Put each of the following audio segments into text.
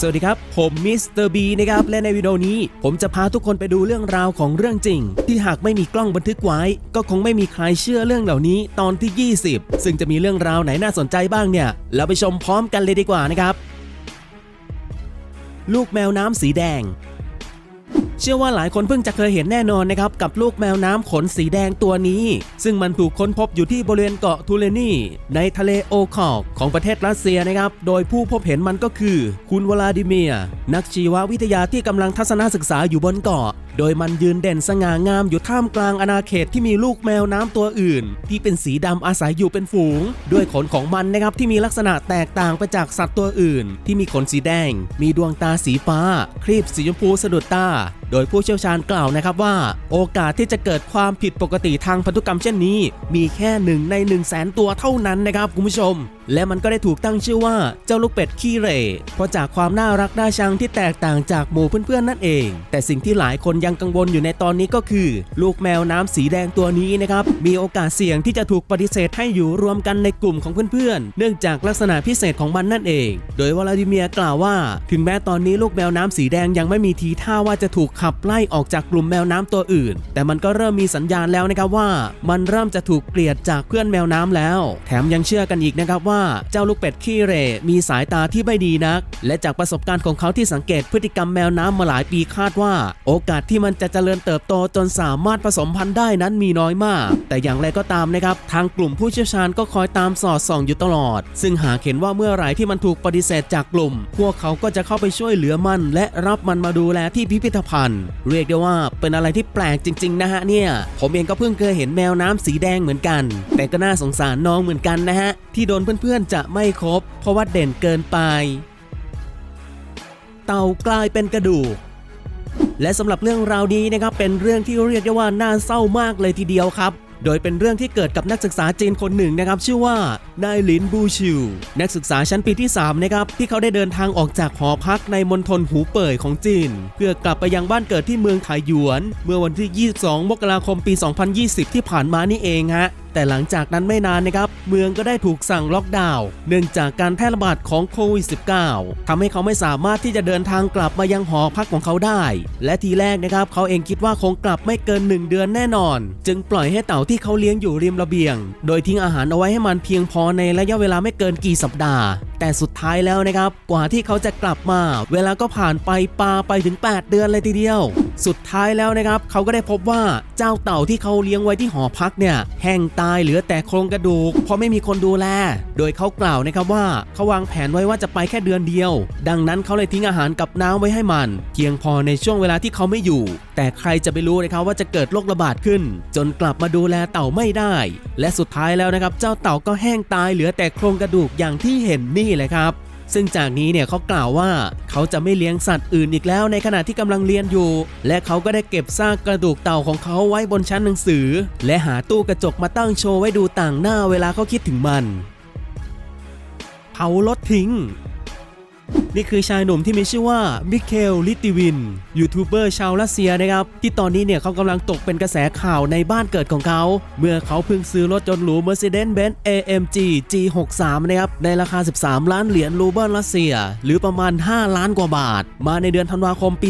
สวัสดีครับ ผมมิสเตอร์บีนะครับ และในวิดีโอนี้ ผมจะพาทุกคนไปดูเรื่องราวของเรื่องจริง ที่หากไม่มีกล้องบันทึกไว้ ก็คงไม่มีใครเชื่อเรื่องเหล่านี้ตอนที่ 20 ซึ่งจะมีเรื่องราวไหนน่าสนใจบ้างเนี่ย เราไปชมพร้อมกันเลยดีกว่านะครับ ลูกแมวน้ำสีแดง เชื่อว่าหลายคนเพิ่งจะเคยเห็นแน่นอนนะครับกับลูกแมวน้ำขนสีแดงตัวนี้ ซึ่งมันถูกค้นพบอยู่ที่บริเวณเกาะทูเลนีในทะเลโอคอกของประเทศรัสเซียนะครับ โดยผู้พบเห็นมันก็คือ คุณวลาดิเมีย นักชีววิทยาที่กำลังทัศนศึกษาอยู่บนเกาะ โดยมันยืนเด่นสง่างามอยู่ท่ามกลางอาณาเขตที่มีลูกแมวน้ำตัวอื่น ที่เป็นสีดำอาศัยอยู่เป็นฝูง ด้วยขนของมันนะครับที่มีลักษณะแตกต่างไปจากสัตว์ตัวอื่น ที่มีขนสีแดง มีดวงตาสีฟ้า ครีบสีชมพูสะดุดตา โดยผู้เชี่ยวชาญกล่าวนะครับว่า โอกาสที่จะเกิดความผิดปกติทางพันธุกรรมเช่นนี้ มีแค่หนึ่งใน1 0 0 0 0แสนตัวเท่านั้นนะครับคุณผู้ชม และมันก็ได้ถูกตั้งชื่อว่าเจ้าลูกเป็ดขี้เร่เพราะจากความน่ารักน่าชังที่แตกต่างจากหมู่เพื่อนๆนั่นเอง แต่สิ่งที่หลายคนยังกังวลอยู่ในตอนนี้ก็คือ ลูกแมวน้ำสีแดงตัวนี้นะครับมีโอกาสเสี่ยงที่จะถูกปฏิเสธให้อยู่รวมกันในกลุ่มของเพื่อนๆ เนื่องจากลักษณะพิเศษของมันนั่นเอง โดยวลาดิเมียร์กล่าวว่า ถึงแม้ตอนนี้ลูกแมวน้ำสีแดงยังไม่มีทีท่าว่าจะถูกขับไล่ออกจากกลุ่มแมวน้ำตัวอื่น แต่มันก็เริ่มมีสัญญาณแล้วนะครับว่า มันเริ่มจะถูกเกลียดจากเพื่อนแมวน้ำแล้ว แถมยังเชื่อกันอีกนะครับว่าเจ้าลูกเป็ดขี้เร่มีสายตาที่ไม่ดีนัก และจากประสบการณ์ของเขาที่สังเกตพฤติกรรมแมวน้ำมาหลายปีคาดว่า โอกาสที่มันจะเจริญเติบโตจนสามารถผสมพันธุ์ได้นั้นมีน้อยมาก แต่อย่างไรก็ตามนะครับทางกลุ่มผู้เชี่ยวชาญก็คอยตามสอดส่องอยู่ตลอด ซึ่งหากเห็นว่าเมื่อไหร่ที่มันถูกปฏิเสธจากกลุ่ม พวกเขาก็จะเข้าไปช่วยเหลือมัน และรับมันมาดูแลที่พิพิธภัณฑ์เรียกได้ว่าเป็นอะไรที่แปลกจริง ๆ นะฮะเนี่ย ผมเองก็เพิ่งเคยเห็นแมวน้ำสีแดงเหมือนกัน แต่ก็น่าสงสารน้องเหมือนกันนะฮะ ที่โดนเพื่อนๆจะไม่ครบ เพราะว่าเด่นเกินไป เต่ากลายเป็นกระดูกและสำหรับเรื่องราวนี้นะครับเป็นเรื่องที่เรียกได้ว่าน่าเศร้ามากเลยทีเดียวครับ โดยเป็นเรื่องที่เกิดกับนักศึกษาจีนคนหนึ่งนะครับ ชื่อว่านายหลินบูชิว นักศึกษาชั้นปีที่3นะครับที่เขาได้เดินทางออกจากหอพักในมณฑลหูเป่ยของจีน เพื่อกลับไปยังบ้านเกิดที่เมืองไถหยวน เมื่อวันที่ 22 มกราคมปี 2020 ที่ผ่านมานี่เองฮะ แต่หลังจากนั้นไม่นานนะครับ เมืองก็ได้ถูกสั่งล็อกดาวน์เนื่องจากการแพร่ระบาดของโควิด -19 ทำให้เขาไม่สามารถที่จะเดินทางกลับมายังหอพักของเขาได้ และทีแรกนะครับเขาเองคิดว่าคงกลับไม่เกิน 1 เดือนแน่นอน จึงปล่อยให้เต่าที่เขาเลี้ยงอยู่ริมระเบียง โดยทิ้งอาหารเอาไว้ให้มันเพียงพอในระยะเวลาไม่เกินกี่สัปดาห์ แต่สุดท้ายแล้วนะครับ กว่าที่เขาจะกลับมา เวลาก็ผ่านไปปาไปถึง 8 เดือนเลยทีเดียว สุดท้ายแล้วนะครับ เขาก็ได้พบว่าเจ้าเต่าที่เขาเลี้ยงไว้ที่หอพักเนี่ยแห้งตายเหลือแต่โครงกระดูก เพราะไม่มีคนดูแล โดยเขากล่าวนะครับว่าเขาวางแผนไว้ว่าจะไปแค่เดือนเดียว ดังนั้นเขาเลยทิ้งอาหารกับน้ำไว้ให้มัน เพียงพอในช่วงเวลาที่เขาไม่อยู่ แต่ใครจะไปรู้นะครับว่าจะเกิดโรคระบาดขึ้น จนกลับมาดูแลเต่าไม่ได้ และสุดท้ายแล้วนะครับ เจ้าเต่าก็แห้งตายเหลือแต่โครงกระดูกอย่างที่เห็นนี่แหละครับ ซึ่งจากนี้เนี่ยเขากล่าวว่าเขาจะไม่เลี้ยงสัตว์อื่นอีกแล้วในขณะที่กำลังเรียนอยู่ และเขาก็ได้เก็บซากกระดูกเต่าของเขาไว้บนชั้นหนังสือ และหาตู้กระจกมาตั้งโชว์ไว้ดูต่างหน้าเวลาเขาคิดถึงมันเผารถทิ้ง นี่คือชายหนุ่มที่มีชื่อว่ามิเคลลิติวิน ยูทูบเบอร์ชาวรัสเซียนะครับ ที่ตอนนี้เนี่ยเขากำลังตกเป็นกระแสข่าวในบ้านเกิดของเขา เมื่อเขาเพิ่งซื้อรถยนต์หรู Mercedes-Benz AMG G63 นะครับ ในราคา 13 ล้านเหรียญรูเบิลรัสเซีย หรือประมาณ 5 ล้านกว่าบาท มาในเดือนธันวาคมปี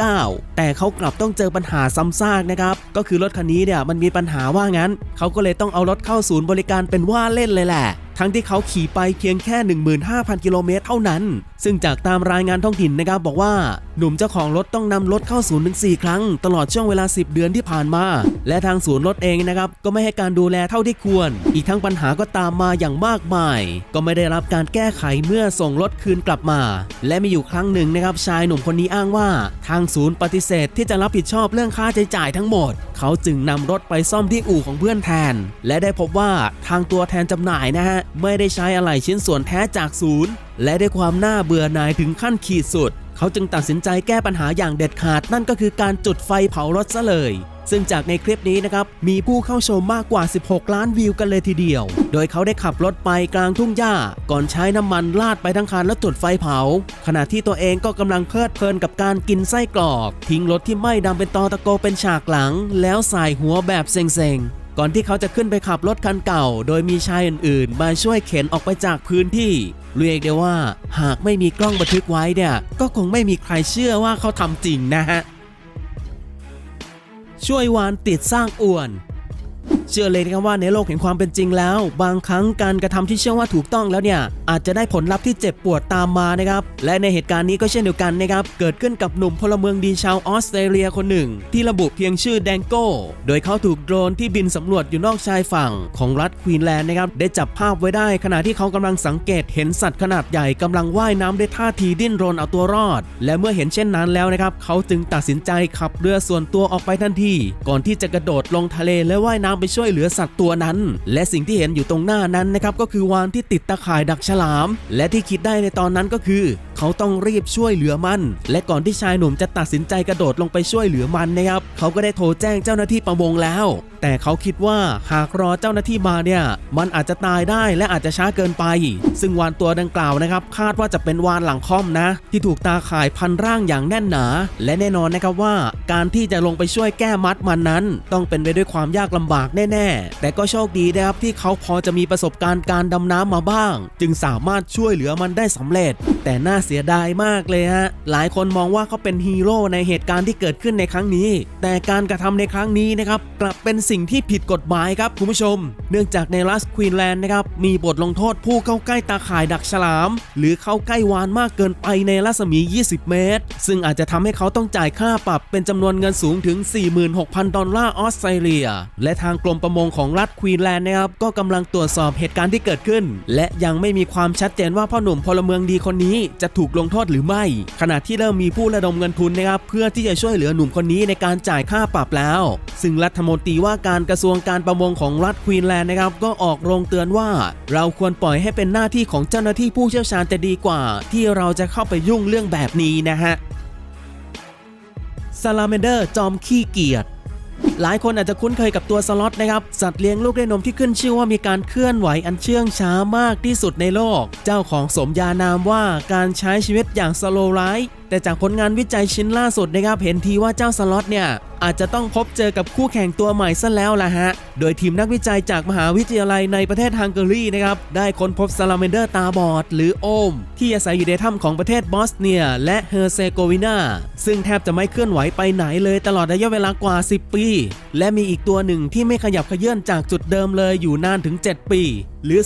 2019 แต่เขากลับต้องเจอปัญหาซ้ำซากนะครับ ก็คือรถคันนี้เนี่ยมันมีปัญหาว่างั้น เขาก็เลยต้องเอารถเข้าศูนย์บริการเป็นว่าเล่นเลยแหละ ทั้งที่เขาขี่ไปเพียงแค่ 15,000 กิโลเมตรเท่านั้น ซึ่งจากตามรายงานท้องถิ่นนะครับบอกว่า หนุ่มเจ้าของรถต้องนำรถเข้าศูนย์ถึง4ครั้ง ตลอดช่วงเวลา 10 เดือนที่ผ่านมา และทางศูนย์รถเองนะครับก็ไม่ให้การดูแลเท่าที่ควร อีกทั้งปัญหาก็ตามมาอย่างมากมาย ก็ไม่ได้รับการแก้ไขเมื่อส่งรถคืนกลับมา และมีอยู่ครั้งหนึ่งนะครับชายหนุ่มคนนี้อ้างว่า ทางศูนย์ปฏิเสธที่จะรับผิดชอบเรื่องค่าใช้จ่ายทั้งหมด เขาจึงนำรถไปซ่อมที่อู่ของเพื่อนแทน และได้พบว่าทางตัวแทนจำหน่ายนะฮะไม่ได้ใช้อะไหล่ชิ้นส่วนแท้จากศูนย์ และด้วยความน่าเบื่อหน่ายถึงขั้นขีดสุด เขาจึงตัดสินใจแก้ปัญหาอย่างเด็ดขาด นั่นก็คือการจุดไฟเผารถซะเลย ซึ่งจากในคลิปนี้นะครับ มีผู้เข้าชมมากกว่า 16 ล้านวิวกันเลยทีเดียว โดยเขาได้ขับรถไปกลางทุ่งหญ้า ก่อนใช้น้ำมันราดไปทั้งคันแล้วจุดไฟเผา ขณะที่ตัวเองก็กำลังเพลิดเพลินกับการกินไส้กรอก ทิ้งรถที่ไหม้ดำเป็นตอตะโกเป็นฉากหลัง แล้วสายหัวแบบเซ็งๆ ก่อนที่เขาจะขึ้นไปขับรถคันเก่า โดยมีชายอื่นๆ มาช่วยเข็นออกไปจากพื้นที่ เรียกได้ว่า หากไม่มีกล้องบันทึกไว้เนี่ย ก็คงไม่มีใครเชื่อว่าเขาทำจริงนะฮะ ช่วยวานติดสร้างอ้วน เชื่อเลยนะครับว่าในโลกแห่งความเป็นจริงแล้ว บางครั้งการกระทำที่เชื่อว่าถูกต้องแล้วเนี่ยอาจจะได้ผลลัพธ์ที่เจ็บปวดตามมานะครับและในเหตุการณ์นี้ก็เช่นเดียวกันนะครับเกิดขึ้นกับหนุ่มพลเมืองดีชาวออสเตรเลียคนหนึ่ง ที่ระบุเพียงชื่อแดงโก้โดยเขาถูกโดรนที่บินสำรวจอยู่นอกชายฝั่งของรัฐควีนแลนด์นะครับได้จับภาพไว้ได้ ขณะที่เขากำลังสังเกตเห็นสัตว์ขนาดใหญ่กำลังว่ายน้ำด้วยท่าทีดิ้นรนเอาตัวรอด และเมื่อเห็นเช่นนั้นแล้วนะครับเขาจึงตัดสินใจขับเรือส่วนตัวออกไปทันทีก่อนที่จะกระโดดลงทะเลและว่ายน้ำไปช่วยเหลือสัตว์ตัวนั้น และสิ่งที่เห็นอยู่ตรงหน้านั้นนะครับก็คือวานที่ติดตะข่ายดักฉลาม และที่คิดได้ในตอนนั้นก็คือ เขาต้องรีบช่วยเหลือมัน และก่อนที่ชายหนุ่มจะตัดสินใจกระโดดลงไปช่วยเหลือมันนะครับเขาก็ได้โทรแจ้งเจ้าหน้าที่ประมงแล้ว แต่เขาคิดว่าหากรอเจ้าหน้าที่มาเนี่ย มันอาจจะตายได้และอาจจะช้าเกินไป ซึ่งวานตัวดังกล่าวนะครับ คาดว่าจะเป็นวานหลังค่อมนะ ที่ถูกตาข่ายพันร่างอย่างแน่นหนา และแน่นอนนะครับว่า การที่จะลงไปช่วยแก้มัดมันนั้น ต้องเป็นไปด้วยความยากลำบากแน่ๆ แต่ก็โชคดีนะครับที่เขาพอจะมีประสบการณ์การดำน้ำมาบ้าง จึงสามารถช่วยเหลือมันได้สำเร็จ แต่น่าเสียดายมากเลยฮะ หลายคนมองว่าเขาเป็นฮีโร่ในเหตุการณ์ที่เกิดขึ้นในครั้งนี้ แต่การกระทำในครั้งนี้นะครับ กลับเป็นสิ่งที่ผิดกฎหมายครับคุณผู้ชม เนื่องจากในรัสควีนแลนด์นะครับ มีบทลงโทษผู้เข้าใกล้ตาข่ายดักฉลาม หรือเข้าใกล้วานมากเกินไปในรัศมี 20 เมตร ซึ่งอาจจะทำให้เขาต้องจ่ายค่าปรับเป็นจำนวนเงินสูงถึง 46,000 ดอลลาร์ออสเตรเลีย และทางกรมประมงของรัฐควีนแลนด์นะครับก็กำลังตรวจสอบเหตุการณ์ที่เกิดขึ้น และยังไม่มีความชัดเจนว่าพ่อหนุ่มพลเมืองดีคนนี้จะถูกลงโทษหรือไม่ ขณะที่เริ่มมีผู้ระดมเงินทุนนะครับเพื่อที่จะช่วยเหลือหนุ่มคนนี้ในการจ่ายค่าปรับแล้ว ซึ่งรัฐมนตรีว่าการกระทรวงการประมงของรัฐควีนแลนด์นะครับก็ออกโรงเตือนว่า เราควรปล่อยให้เป็นหน้าที่ของเจ้าหน้าที่ผู้เชี่ยวชาญจะดีกว่า ที่เราจะเข้าไปยุ่งเรื่องแบบนี้นะฮะซาลาเมนเดอร์จอมขี้เกียจ หลายคนอาจจะคุ้นเคยกับตัวสล็อตนะครับ สัตว์เลี้ยงลูกด้วยนมที่ขึ้นชื่อว่ามีการเคลื่อนไหวอันเชื่องช้ามากที่สุดในโลก เจ้าของสมญานามว่าการใช้ชีวิตอย่างสโลไลฟ์แต่จากผลงานวิจัยชิ้นล่าสุดนะครับ เห็นทีว่าเจ้าสล็อตเนี่ยอาจจะต้องพบเจอกับคู่แข่งตัวใหม่ซะแล้วล่ะฮะ โดยทีมนักวิจัยจากมหาวิทยาลัยในประเทศฮังการีนะครับ ได้ค้นพบซาลาเมนเดอร์ตาบอด หรือโอม ที่อาศัยอยู่ในถ้ำของประเทศบอสเนีย และเฮอร์เซโกวีนาซึ่งแทบจะไม่เคลื่อนไหวไปไหนเลยตลอดระยะเวลากว่า 10 ปีและมีอีกตัวหนึ่งที่ไม่ขยับเขยื่อนจากจุดเดิมเลยอยู่นานถึง 7 ปี หรือ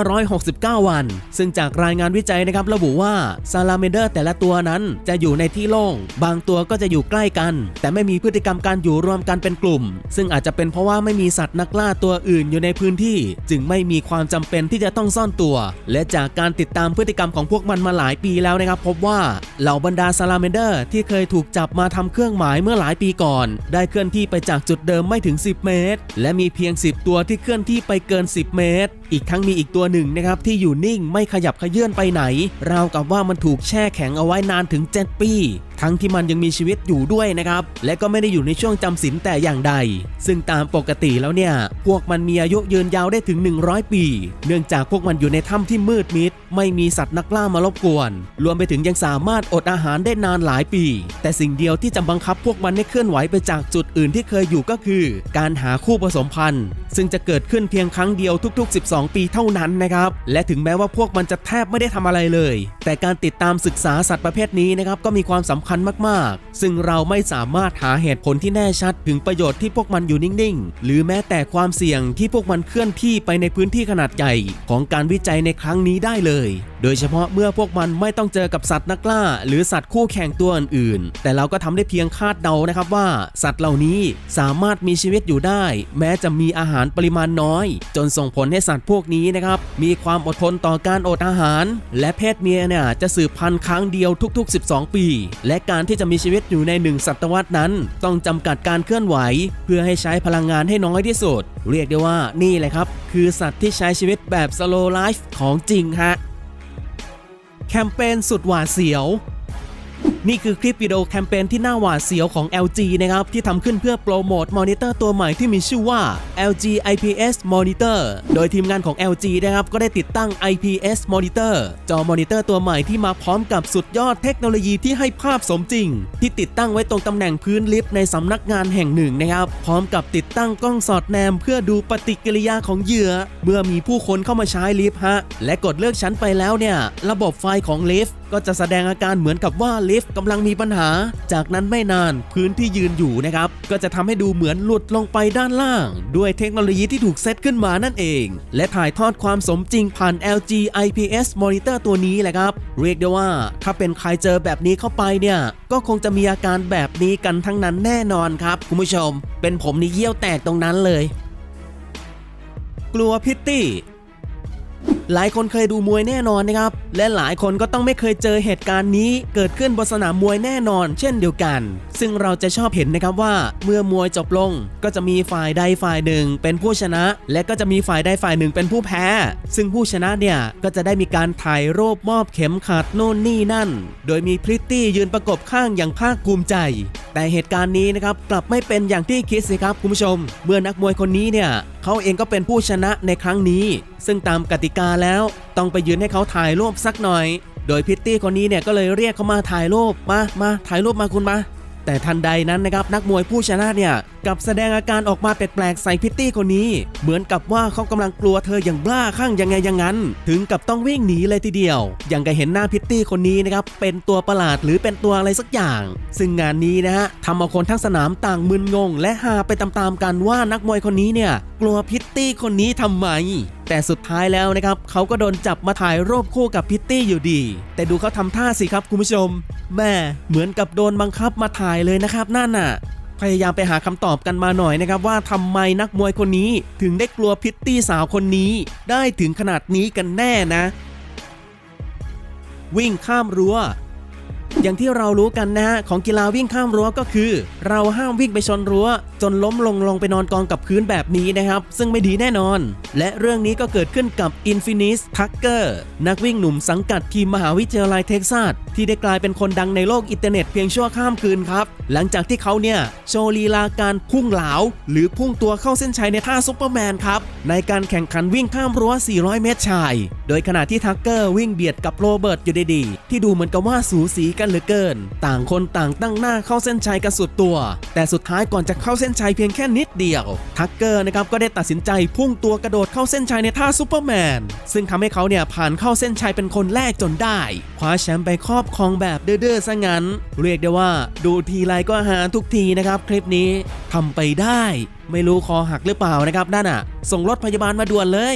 2,569 วัน ซึ่งจากรายงานวิจัยนะครับระบุว่าซาลาเมเดอร์แต่ละตัวนั้นจะอยู่ในที่โล่ง บางตัวก็จะอยู่ใกล้กัน แต่ไม่มีพฤติกรรมการอยู่รวมกันเป็นกลุ่ม ซึ่งอาจจะเป็นเพราะว่าไม่มีสัตว์นักล่าตัวอื่นอยู่ในพื้นที่ จึงไม่มีความจำเป็นที่จะต้องซ่อนตัว และจากการติดตามพฤติกรรมของพวกมันมาหลายปีแล้วนะครับ พบว่าเหล่าบรรดาซาลาเมเดอร์ ที่เคยถูกจับมาทำเครื่องหมายเมื่อหลายปีก่อน ได้เคลื่อนที่ไปจากจุดเดิมไม่ถึง 10 เมตร และมีเพียง 10 ตัวที่เคลื่อนที่ไปเกิน 10 เมตร อีกทั้งมีอีกตัวหนึ่งนะครับที่อยู่นิ่งไม่ขยับเขยื่อนไปไหน ราวกับว่ามันถูกแช่แข็งเอาไว้นานถึง 7 ปี ทั้งที่มันยังมีชีวิตอยู่ด้วยนะครับ และก็ไม่ได้อยู่ในช่วงจำศีลแต่อย่างใด ซึ่งตามปกติแล้วเนี่ย พวกมันมีอายุยืนยาวได้ถึง 100 ปี เนื่องจากพวกมันอยู่ในถ้ำที่มืดมิด ไม่มีสัตว์นักล่ามารบกวน รวมไปถึงยังสามารถอดอาหารได้นานหลายปี แต่สิ่งเดียวที่จะบังคับพวกมันให้เคลื่อนไหวไปจากจุดอื่นที่เคยอยู่ก็คือ การหาคู่ผสมพันธุ์ ซึ่งจะเกิดขึ้นเพียงครั้งเดียวทุก ๆ 12 ปีเท่านั้นนะครับ และถึงแม้ว่าพวกมันจะแทบไม่ได้ทำอะไรเลย แต่การติดตามศึกษาสัตว์ประเภทนี้นะครับก็มีความสำคัญมากๆ ซึ่งเราไม่สามารถหาเหตุผลที่แน่ชัดถึงประโยชน์ที่พวกมันอยู่นิ่งๆ หรือแม้แต่ความเสี่ยงที่พวกมันเคลื่อนที่ไปในพื้นที่ขนาดใหญ่ของการวิจัยในครั้งนี้ได้เลย โดยเฉพาะเมื่อพวกมันไม่ต้องเจอกับสัตว์นักล่า หรือสัตว์คู่แข่งตัวอื่นๆ แต่เราก็ทำได้เพียงคาดเดานะครับว่า สัตว์เหล่านี้สามารถมีชีวิตอยู่ได้ แม้จะมีอาหารปริมาณน้อย จนส่งผลให้สัตว์พวกนี้นะครับมีความอดทนต่อการอดอาหาร และเพศเมียเนี่ยจะสืบพันธุ์ครั้งเดียวทุก ๆ 12 ปี และการที่จะมีชีวิตอยู่ในหนึ่งศตวรรษนั้น ต้องจำกัดการเคลื่อนไหว เพื่อให้ใช้พลังงานให้น้อยที่สุด เรียกได้ว่านี่แหละครับ คือสัตว์ที่ใช้ชีวิตแบบ slow life ของจริงฮะแคมเปญสุดหวาดเสียว นี่คือคลิปวิดีโอแคมเปญที่น่าหวาดเสียวของ LG นะครับ ที่ทำขึ้นเพื่อโปรโมทมอนิเตอร์ตัวใหม่ที่มีชื่อว่า LG IPS Monitor โดยทีมงานของ LG นะครับ ก็ได้ติดตั้ง IPS Monitor จอมอนิเตอร์ตัวใหม่ที่มาพร้อมกับสุดยอดเทคโนโลยีที่ให้ภาพสมจริง ที่ติดตั้งไว้ตรงตำแหน่งพื้นลิฟต์ในสำนักงานแห่งหนึ่งนะครับ พร้อมกับติดตั้งกล้องสอดแนม เพื่อดูปฏิกิริยาของเหยื่อ เมื่อมีผู้คนเข้ามาใช้ลิฟต์ฮะและกดเลือกชั้นไปแล้วเนี่ยระบบไฟของลิฟต์ ก็จะแสดงอาการเหมือนกับว่าลิฟต์กำลังมีปัญหา จากนั้นไม่นานพื้นที่ยืนอยู่นะครับ ก็จะทำให้ดูเหมือนหลุดลงไปด้านล่าง ด้วยเทคโนโลยีที่ถูกเซตขึ้นมานั่นเอง และถ่ายทอดความสมจริงผ่าน LG IPS Monitor ตัวนี้แหละครับ เรียกได้ว่า ถ้าเป็นใครเจอแบบนี้เข้าไปเนี่ย ก็คงจะมีอาการแบบนี้กันทั้งนั้นแน่นอนครับคุณผู้ชม เป็นผมนี่เยี่ยวแตกตรงนั้นเลย กลัวพิตตี้ หลายคนเคยดูมวยแน่นอนนะครับ และหลายคนก็ต้องไม่เคยเจอเหตุการณ์นี้ เกิดขึ้นบนสนามมวยแน่นอน เช่นเดียวกัน ซึ่งเราจะชอบเห็นนะครับว่า เมื่อมวยจบลง ก็จะมีฝ่ายใดฝ่ายหนึ่ง เป็นผู้ชนะ และก็จะมีฝ่ายใดฝ่ายหนึ่งเป็นผู้แพ้ ซึ่งผู้ชนะเนี่ยก็จะได้มีการถ่ายรูปมอบเข็มขัดโน่นนี่นั่น โดยมีพริตตี้ยืนประกบข้างอย่างภาคภูมิใจ แต่เหตุการณ์นี้นะครับกลับไม่เป็นอย่างที่คิดสิครับคุณผู้ชม เมื่อนักมวยคนนี้เนี่ยเขาเองก็เป็นผู้ชนะในครั้งนี้ ซึ่งตามกติกาแล้วต้องไปยืนให้เขาถ่ายรูปสักหน่อย โดยพิตตี้คนนี้เนี่ยก็เลยเรียกเขามาถ่ายรูปมามาถ่ายรูปมาคุณมาแต่ทันใดนั้นนะครับนักมวยผู้ชนะเนี่ย กับแสดงอาการออกมาแปลกๆใส่พิตตี้คนนี้ เหมือนกับว่าเขากำลังกลัวเธออย่างบ้าคลั่งยังไงอย่างนั้น ถึงกับต้องวิ่งหนีเลยทีเดียว อย่างกับเห็นหน้าพิตตี้คนนี้นะครับเป็นตัวประหลาดหรือเป็นตัวอะไรสักอย่าง ซึ่งงานนี้นะฮะทำเอาคนทั้งสนามต่างมึนงง และฮาไปตามๆกันว่านักมวยคนนี้เนี่ยกลัวพิตตี้คนนี้ทำไมแต่สุดท้ายแล้วนะครับเขาก็โดนจับมาถ่ายรูปคู่กับพิตตี้อยู่ดี แต่ดูเขาทำท่าสิครับคุณผู้ชมแม่เหมือนกับโดนบังคับมาถ่ายเลยนะครับนั่นน่ะ พยายามไปหาคำตอบกันมาหน่อยนะครับว่าทำไมนักมวยคนนี้ถึงได้กลัวพิตตี้สาวคนนี้ได้ถึงขนาดนี้กันแน่นะ วิ่งข้ามรั้ว อย่างที่เรารู้กันนะฮะของกีฬาวิ่งข้ามรั้วก็คือ เราห้ามวิ่งไปชนรั้ว จนล้มลงลงไปนอนกองกับพื้นแบบนี้นะครับ ซึ่งไม่ดีแน่นอน และเรื่องนี้ก็เกิดขึ้นกับ Infinis Tucker นักวิ่งหนุ่มสังกัดทีมมหาวิทยาลัยเท็กซัสที่ได้กลายเป็นคนดังในโลกอินเทอร์เน็ตเพียงชั่วข้ามคืนครับ หลังจากที่เขาเนี่ยโชว์ลีลาการพุ่งเหลาหรือพุ่งตัวเข้าเส้นชัยในท่าซุปเปอร์แมนครับ ในการแข่งขันวิ่งข้ามรั้ว 400 เมตรชาย โดยขณะที่ทักเกอร์วิ่งเบียดกับโรเบิร์ตอยู่ดีๆที่ดูเหมือนกับว่าสูสีกันเหลือเกิน ต่างคนต่างตั้งหน้าเข้าเส้นชัยกันสุดตัว แต่สุดท้ายก่อนจะเข้าเส้นชัยเพียงแค่นิดเดียว ทักเกอร์นะครับก็ได้ตัดสินใจพุ่งตัวกระโดดเข้าเส้นชัยในท่าซูเปอร์แมน ซึ่งทำให้เขาเนี่ยผ่านเข้าเส้นชัยเป็นคนแรกจนได้ คว้าแชมป์ไปครอบครองแบบเด้อๆซะงั้น เรียกได้ว่าดูทีไรก็หาทุกทีนะครับคลิปนี้ทำไปได้ ไม่รู้คอหักหรือเปล่านะครับนั่นอะ ส่งรถพยาบาลมาด่วนเลย